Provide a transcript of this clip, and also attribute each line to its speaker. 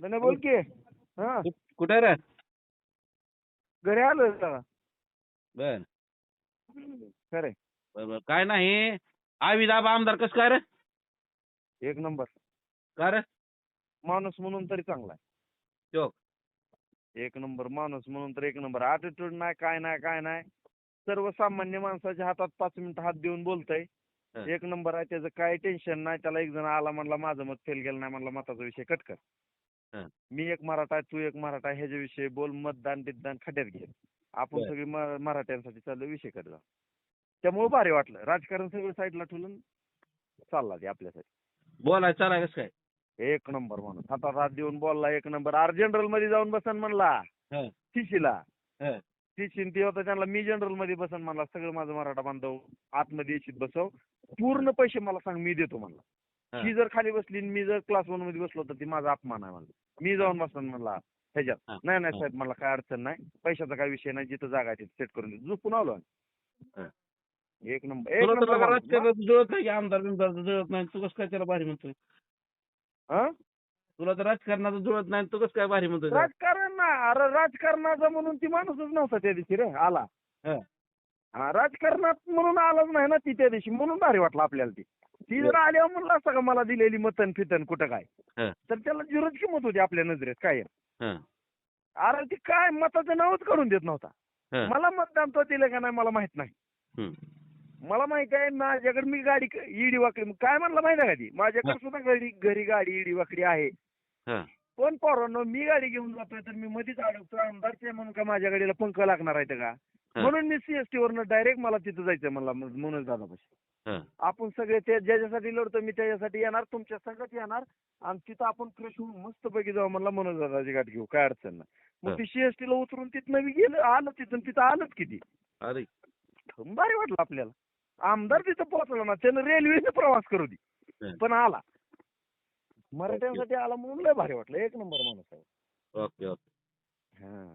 Speaker 1: धन्य बोल की. हा.
Speaker 2: कुठे रे?
Speaker 1: घरी आलो
Speaker 2: बर.
Speaker 1: खरे
Speaker 2: बर बर. काय नाही. आविदाब आमदार कसं काय रे?
Speaker 1: एक नंबर.
Speaker 2: का रे?
Speaker 1: माणूस म्हणून तरी चांगला आहे. एक नंबर माणूस म्हणून तर एक नंबर. ॲटिट्यूड नाही काय नाही काय नाही. सर्वसामान्य माणसाच्या हातात पाच मिनिटं हात देऊन बोलतय. एक नंबर आहे त्याचं काय टेन्शन नाही. त्याला एक जण आला म्हणला माझं मत फेल गेलं नाही म्हणला मताचा विषय कट कर.
Speaker 2: हं.
Speaker 1: मी एक मराठा तू एक मराठा ह्याच्याविषयी बोल मतदान बितदान खड्यात घे आपण
Speaker 2: बरं.
Speaker 1: सगळी म- मराठ्यांसाठी चालू विषय जा त्यामुळे भारी वाटलं राजकारण सगळं साईडला ठेवून चालला ते आपल्यासाठी
Speaker 2: बोलाय चालाय कसं काय
Speaker 1: एक नंबर म्हणून हातात हात देऊन बोलला एक नंबर आर जनरलमध्ये जाऊन बसन म्हणला
Speaker 2: हं. हं.
Speaker 1: टिशीन ते होता त्यांना मी जनरलमध्ये बसन म्हणला सगळं माझं मराठा बांधव आतमध्ये येशीत बसव पूर्ण पैसे मला सांग मी देतो म्हणला. ती जर खाली बसली आणि मी जर क्लास वनमध्ये बसलो तर ती माझा अपमान आहे म्हणला. मी जाऊन बसन म्हणला ह्याच्यात. नाही नाही. साहेब मला काय अडचण नाही. पैशाचा काय विषय नाही जिथं जागा आहे तिथे सेट करून देतो. झोपून आलो आम्ही. एक नंबर एक नंबर.
Speaker 2: राजकारणात जुळत नाही आमदार बिमदार जुळत नाही. तू कसं काय त्याला भारी म्हणतोय?
Speaker 1: हं?
Speaker 2: तुला तर राजकारणाचं जुळत नाही तू कसं काय भारी म्हणतोय?
Speaker 1: राजकारण ना. अरे राजकारणाचा म्हणून ती माणूसच नव्हता त्या दिवशी रे आला. राजकारणात म्हणून आलाच नाही ना ती त्या दिवशी. म्हणून भारी वाटलं आपल्याला ती. ती जर आल्यावर म्हणलं असतं का मला दिलेली मतन फितन कुठं काय?
Speaker 2: हं.
Speaker 1: तर त्याला झिरोच किंमत होती आपल्या नजरेत काय
Speaker 2: हं,
Speaker 1: अरे ती काय मताचं नावच काढून देत नव्हता.
Speaker 2: हं,
Speaker 1: मला मतदान तो दिलं का नाही मला माहीत नाही.
Speaker 2: हं.
Speaker 1: मला माहीत आहे माझ्याकडे मी गाडी ईडी वाकडी काय म्हणलं माहिती आहे का ती? माझ्याकडे सुद्धा घरी घरी गाडी ईडी वाकडी आहे.
Speaker 2: हं.
Speaker 1: पण पोरांनो मी गाडी घेऊन जातोय तर मी मध्येच अडकतो. आमदारचे म्हणून का माझ्या गाडीला पंख लागणार आहे का. म्हणून मी सीएसटी वरनं डायरेक्ट मला तिथं जायचं मला मनोज दादापाशी. आपण सगळे ते ज्याच्यासाठी लढतो मी त्याच्यासाठी येणार तुमच्या संगत येणार. आणि तिथं आपण फ्रेश होऊन मस्तपैकी जाऊ म्हणला मनोज दादाची गाठ घेऊ काय अडचण नाही. मग ती सीएसटी ला उतरून तिथनं मी गेलं आलं तिथून तिथं आलंच किती?
Speaker 2: अरे.
Speaker 1: भारी वाटलं आपल्याला. आमदार तिथं पोहोचला ना त्यानं रेल्वेने प्रवास करू दे. पण आला. मराठ्यांसाठी आला म्हणून लय भारी वाटलं. एक नंबर माणूस आहे.
Speaker 2: Okay okay.
Speaker 1: हा.